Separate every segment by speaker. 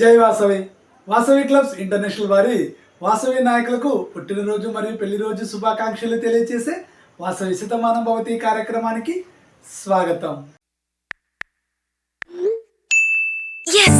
Speaker 1: జై Vasavi. Vasavi clubs international వారి వాసవి నాయకులకు పుట్టినరోజు మరియు పెళ్ళి రోజు శుభాకాంక్షలు తెలియజేసే వాసవి శతమానం భవతి కార్యక్రమానికి స్వాగతం.
Speaker 2: ఎస్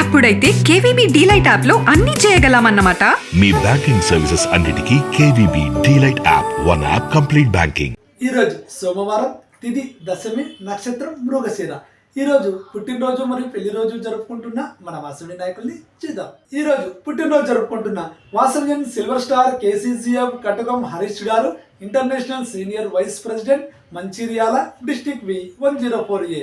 Speaker 2: అప్పుడైతే కేవీబీ డీలైట్ యాప్లో అన్ని చేయగలమన్నమాట.
Speaker 3: మీ బ్యాంకింగ్ సర్వీసెస్ అన్నిటికీ KVB DLite app one app complete banking.
Speaker 1: ఈరోజు సోమవారం తిథి దశమి నక్షత్రం మృగశిర. ఈరోజు పుట్టినరోజు మరియు పెళ్ళి రోజు జరుపుకుంటున్న మన వాసవి నాయకుల్ని చూద్దాం. ఈ రోజు పుట్టినరోజు జరుపుకుంటున్న Vasavyan silver star KCCF Katakam Harish garu international senior vice president Mancherial district V one zero four A.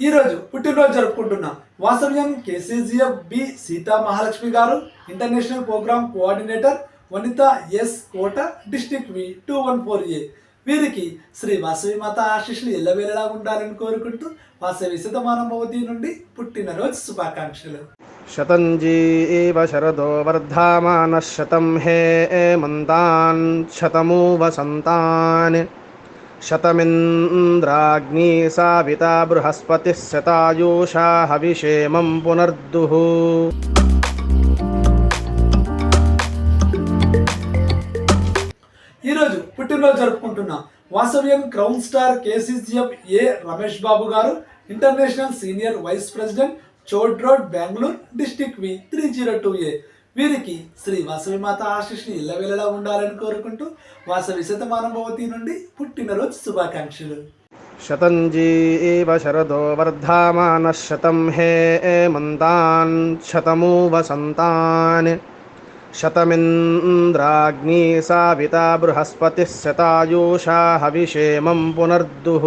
Speaker 1: ఈరోజు పుట్టినరోజు జరుపుకుంటున్న వాసవ్యం KCGF B Seetha Mahalakshmi garu international program coordinator Vanitha S Kota district V two one four A. వీరికి శ్రీ వాసవి మాత ఆశీస్సులు ఎల్లవేళలా ఉండాలని కోరుకుంటూ వాసవి శతమానభవతి నుండి పుట్టినరోజు శుభాకాంక్షలు.
Speaker 4: శతంజీ శరదో వర్ధమాన శతం హే మంతాన్ శతమూ వసంతాన్ शतमिन्द्राग्नी साविता बृहस्पतिः शतायुषा हविषेमं पुनर्दुः
Speaker 1: ఈ రోజు పుట్టినరోజు జరుపుకుంటున్న Vasavyam crown star KCCF A Ramesh Babu garu international senior vice president chord road Bengaluru district V three zero two A వీరికి శ్రీ వాసవి మాత ఆశిష్ని ఇళ్ళ ఇళ్ళవేళలా ఉండాలని కోరుకుంటూ వాసవి శతమానభవతి నుండి పుట్టినరోజు శుభాకాంక్షలు.
Speaker 4: శతంజీ శరదో వర్ధమాన శతం హే మంతాన్ శతమూ వసంతాన్ శతమింద్రాగ్ని సావిత బృహస్పతి శతాయూషా హవిషేమం పునర్దుః.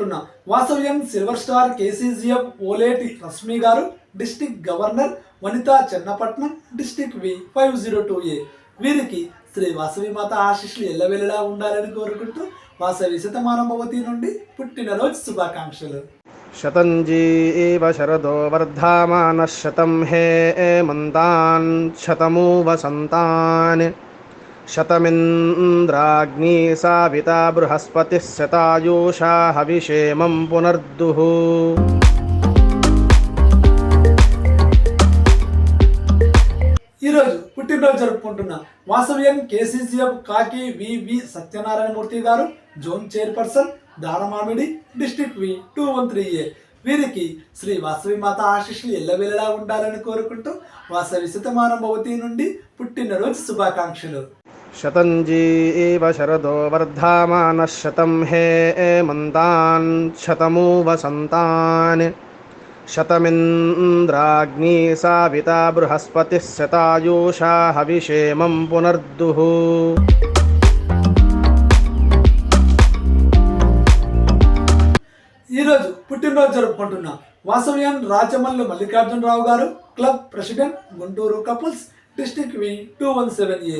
Speaker 1: అనుకుంటున్నా. Vasavyam silver star KCGF Oleti Rashmi garu district governor Vanitha Chennapatnam district V five zero two A. వీరికి శ్రీ వాసవి మాత ఆశీస్సులు ఎల్లవెల్లలా ఉండాలని కోరుకుంటూ వాసవి శతమానభవతి నుండి పుట్టినరోజు శుభాకాంక్షలు.
Speaker 4: శతంజీ శరదో వర్ధమాన శతం హే మంతాన్ శతమూ వసంతాన్ शतमिन्द्राग्नी साविता बृहस्पतिः शतायुषा हविषेमं पुनर्दुः ఈ
Speaker 1: రోజు పుట్టినరోజు జరుపుకుంటున్న వాసవ్యం కేసీసీఎఫ్ కాకి VV Satyanarayana Murthy garu zone chairperson Daramamidi district V two one three A వీరికి శ్రీ వాసవి మాత ఆశీస్సులు ఎల్లవేళలా ఉండాలని కోరుకుంటూ వాసవి శతమానం భవతి నుండి పుట్టినరోజు శుభాకాంక్షలు
Speaker 4: शतञ्जीव शरदो वर्धामानः शतं हे मन्तान् शतमु वसन्तान् शतमिन्द्राग्नी साविता बृहस्पतिः शतायुषा हविषेमं पुनर्दुः ఈ
Speaker 1: రోజు పుట్టినరోజు జరుపుకుంటున్న వాసవ్యం Rachamallu Mallikarjuna Rao garu club president Guntur couples district V two one seven A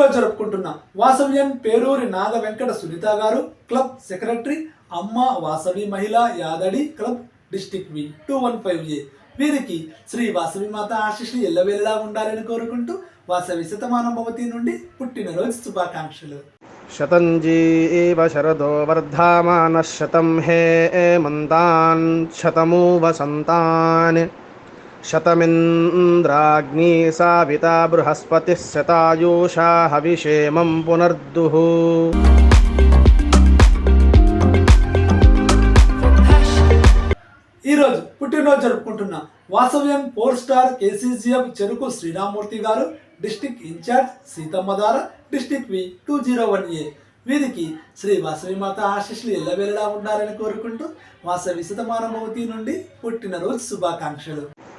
Speaker 1: పుట్టినరోజు జరుపుకుంటున్న వాసవ్యం పేరూరి నాగ వెంకట సునీత గారు క్లబ్ సెక్రటరీ అమ్మ Vasavi Mahila Yadadi club district V two one five A. వీరికి శ్రీ వాసవి మాత ఆశీస్సులు ఎల్లవేళలా ఉండాలని కోరుకుంటూ వాసవి శతమానం భవతి నుండి పుట్టినరోజు శుభాకాంక్షలు.
Speaker 4: శతంజీ శరదో వర్ధామాన శతం హే మంతాన్ శతమూ వసంతాన్ శతమింద్రాగ్నీ సావితా బృహస్పతిः శతాయూషా హవిషేమం పునర్దుః.
Speaker 1: ఈరోజు పుట్టినరోజు జరుపుకుంటున్న వాసవ్యం four star KCGM Cheruku Sriramamurthy garu district incharge Seethammadhara district V two zero one A వీరికి శ్రీ వాసవిమాత ఆశీస్సులు ఎల్లవేళలా ఉండాలని కోరుకుంటూ వాసవి శతమానభవతి నుండి పుట్టినరోజు శుభాకాంక్షలు.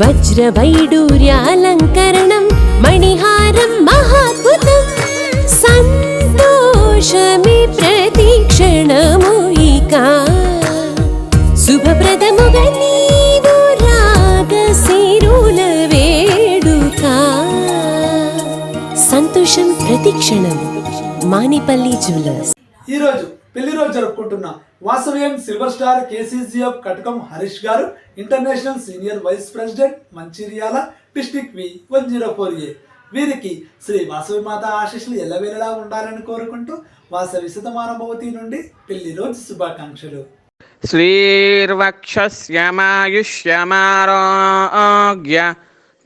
Speaker 5: వజ్రవైడూర్యాలంకరణం మణిహారం మహాద్భుతం సంతోషమి ప్రతిక్షణము ఇక శుభప్రదముగా నీవు రాగ సిరుల వేడుక సంతోషం ప్రతిక్షణం మానిపల్లి జ్యువెలర్స్
Speaker 1: ఈరోజు పెళ్ళి రోజు జరుపుకుంటున్న. Vasavyam silver star KCGF Katakam Harish garu international senior vice president Mancherial district V one zero four A. వీరికి శ్రీ వాసవి మాత ఆశీస్సులు ఎల్లవేళలా ఉండాలని కోరుకుంటూ వాసవి సుతమానభవతి నుండి పెళ్ళి రోజు శుభాకాంక్షలు.
Speaker 6: శ్రీర్వక్షమాయుష్యమారోగ్య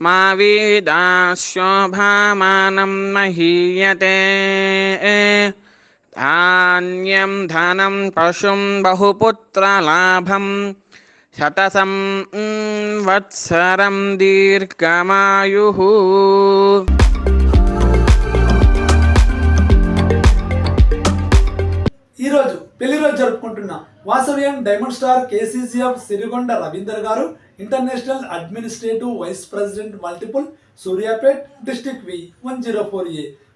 Speaker 6: మా వీదాశోభామానం మహీయతే. ధాన్యం ధనం పశుం బహుపుత్రలాభం శతసం వత్సరం దీర్ఘమాయు
Speaker 1: ఈరోజు పెళ్ళి రోజు జరుపుకుంటున్న Vasavyam diamond star KCCF Sirigonda Ravinder garu international administrative vice president multiple Suryapet district V one zero four A.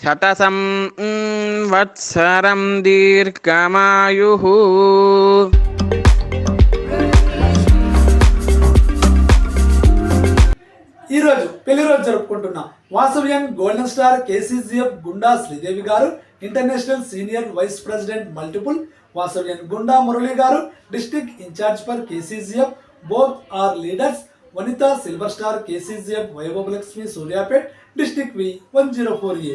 Speaker 6: శతసం వత్సరం దీర్ఘమాయు.
Speaker 1: ఈరోజు పెళ్ళి రోజు జరుపుకుంటున్న వాసవ్యం golden star KCGF Gunda Sridevi garu international senior vice president multiple Vasavyam Gunda Murali garu district incharge for KCGF both are leaders Vanitha silver star KCGF Vaibhava Lakshmi Suryapet district V one zero four A.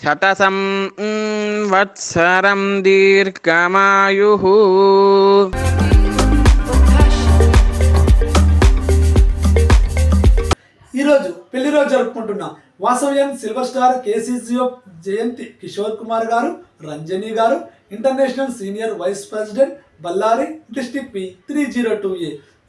Speaker 6: శతసం వత్సరం దీర్ఘమాయు.
Speaker 1: ఈరోజు పెళ్ళి రోజు జరుపుకుంటున్నాం Vasavyam silver star KCCO Jayanthi Kishore Kumar garu Ranjani garu international senior vice president Ballari district P three zero two A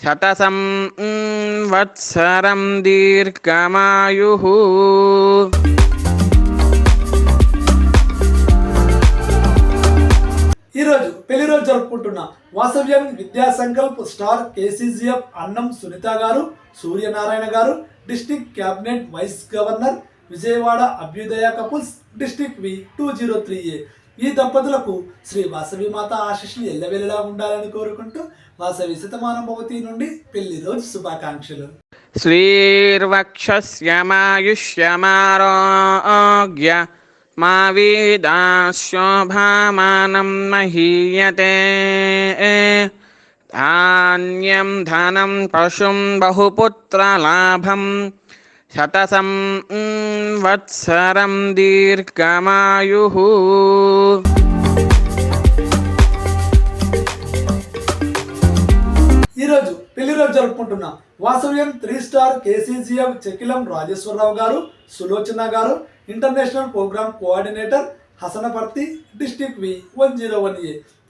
Speaker 6: శతసం వత్సరం దీర్ఘమాయు.
Speaker 1: ఈరోజు పెళ్ళి రోజు జరుపుకుంటున్న వాసవ్యం విద్యా సంకల్ప్ స్టార్ కేసీజీఎఫ్ అన్నం Sunitha garu Suryanarayana garu district cabinet vice governor Vijayawada Abhyudaya couples district V two zero three A. ఈ దంపతులకు శ్రీ వాసవి మాత ఆశిష్లు ఎల్లవెల్లలా ఉండాలని కోరుకుంటూ వాసవి శతమానుభవతి నుండి పెళ్ళి రోజు శుభాకాంక్షలు.
Speaker 6: శ్రీర్వక్షమాయుష్యమారోగ్య మా వీదాశోభామానం మహీయతే. ధాన్యం ధనం పశుం బహుపుత్రలాభం శతసం వత్సరం దీర్ఘమాయు.
Speaker 1: ఈరోజు పెళ్ళి రోజు జరుపుకుంటున్న Vasavyam three star KCGM Chekilam Rajeswararao garu Sulochana garu international program coordinator Hasanparthy district V one zero one A.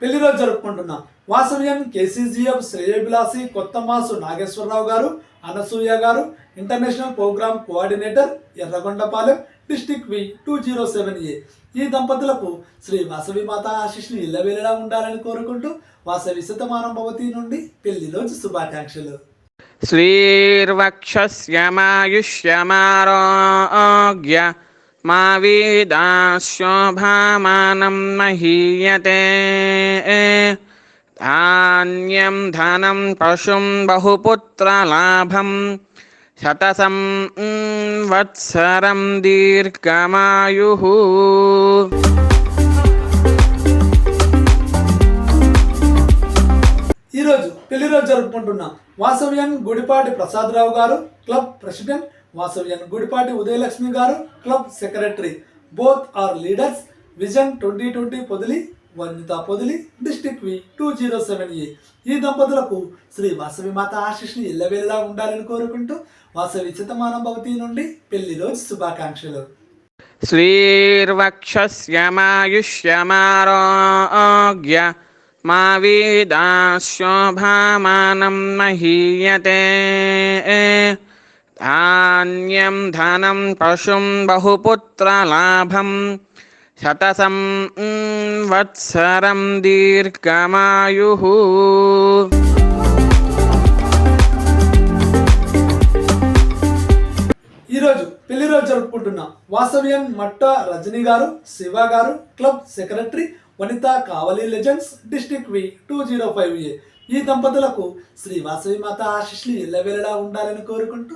Speaker 1: పెళ్లి రోజు జరుపుకుంటున్న వాసవ్యం కేసీజీఎఫ్ శ్రేయభిలాసి కొత్త mass Nageswara Rao garu Anasuya garu international program coordinator Yerragondapalem district V two zero seven A ఈ దంపతులకు శ్రీ వాసవి మాత ఆశీస్సులు ఇళ్ళవేళలా ఉండాలని కోరుకుంటూ వాసవి శతమానం భవతి నుండి పెళ్లి రోజు శుభాకాంక్షలు
Speaker 6: श्रीर्वक्षस्यमायुष्यमारोग्य మా వేదాశోభామానం మహీయతే ధాన్యం ధనం పశుం బహుపుత్రలాభం శతసం వత్సరం దీర్ఘమాయు
Speaker 1: ఈరోజు పెళ్ళి రోజు జరుపుకుంటున్న Vasavyan Gudipati Prasadarao garu club president Vasavyan Gudipati Udayalakshmi garu club secretary. Both are leaders. Vision twenty twenty Podili వన్యత Podili district V two zero seven A. ఈ దంపతులకు శ్రీ వాసవి మాత ఆశిష్ని ఎల్లవేళలా ఉండాలని కోరుకుంటూ వాసవి చితమాన భవతి నుండి పెళ్ళి రోజు శుభాకాంక్షలు.
Speaker 6: శ్రీర్వక్షమాయుష్యమారోగ్య మా వీదాశోభామానం మహీయతే. ధాన్యం ధనం పశుం బహుపుత్రలాభం శతసం వత్సరం దీర్ఘమాయు
Speaker 1: ఈరోజు పెళ్ళి రోజు జరుపుకుంటున్న వాసవ్యన్ మట్ట Rajani garu Siva garu club secretary Vanitha Kavali legends district V two zero five A ఈ దంపతులకు శ్రీ వాసవి మాత ఆశిష్లు ఎల్లవేళలా ఉండాలని కోరుకుంటూ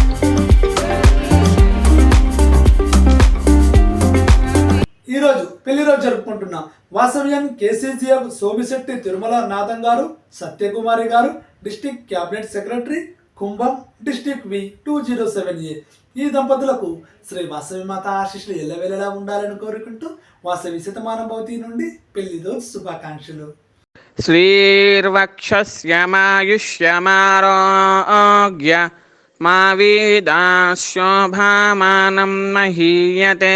Speaker 1: ఈరోజు పెళ్ళి రోజు జరుపుకుంటున్న వాసవ్యం KCCF Somisetty Tirumala Natham garu Satyakumari garu district cabinet secretary Kumbham district V two zero seven A. ఈ దంపతులకు శ్రీ వాసవి మాత ఆశీస్సులు ఎల్లవేళలా ఉండాలని కోరుకుంటూ వాసవి శతమానభవతి నుండి పెళ్ళిదో శుభాకాంక్షలు.
Speaker 6: శ్రీర్వక్షమాయుష్యమారోగ్య మా వీదాశోభామానం మహీయతే.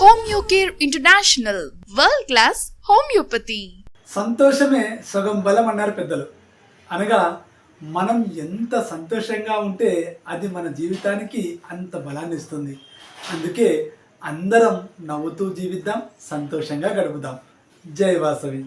Speaker 7: homeocare international world class homeopathy.
Speaker 1: సంతోషమే సగం బలం అన్నారు పెద్దలు. అనగా మనం ఎంత సంతోషంగా ఉంటే అది మన జీవితానికి అంత బలాన్ని ఇస్తుంది. అందుకే అందరం నవ్వుతూ జీవిద్దాం సంతోషంగా గడుపుదాం. జై వాసవి.